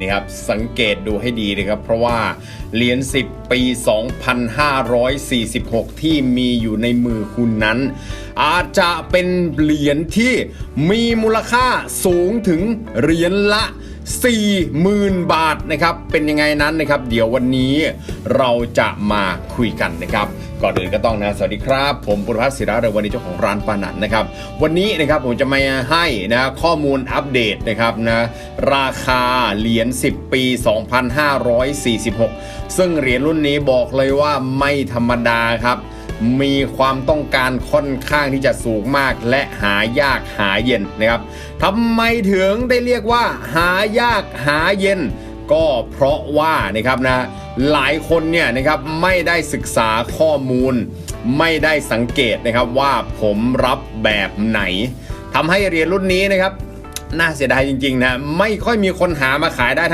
นี่ครับสังเกตดูให้ดีนะครับ เพราะว่าเหรียญ10 ปี 2546 ที่มีอยู่ในมือคุณนั้น อาจจะเป็นเหรียญที่มีมูลค่าสูงถึงเหรียญละ 40,000 บาทนะครับ เป็นยังไงนั้นนะครับ เดี๋ยววันนี้เราจะมาคุยกันนะครับ ก่อนอื่นก็ต้องนะ สวัสดีครับ ผมปุรพัฒน์ศิระเรวันนี้เจ้าของร้านปานันนะครับ วันนี้นะครับผมจะมาให้นะข้อมูลอัปเดตนะครับนะราคาเหรียญ 10 ปี 2546 ซึ่งเหรียญรุ่นนี้บอกเลยว่าไม่ธรรมดาครับ มีความต้องการค่อนข้างที่จะสูงมาก และหายากหาเย็นนะครับทำไมถึงได้เรียกว่า หายากหาเย็น ก็เพราะว่านะครับนะหลายคนเนี่ยนะครับไม่ได้ศึกษาข้อมูล ไม่ได้สังเกตนะครับว่าผมรับแบบไหนทำให้เหรียญรุ่นนี้นะครับน่าเสียดายจริงๆนะไม่ค่อยมีคนหามาขายได้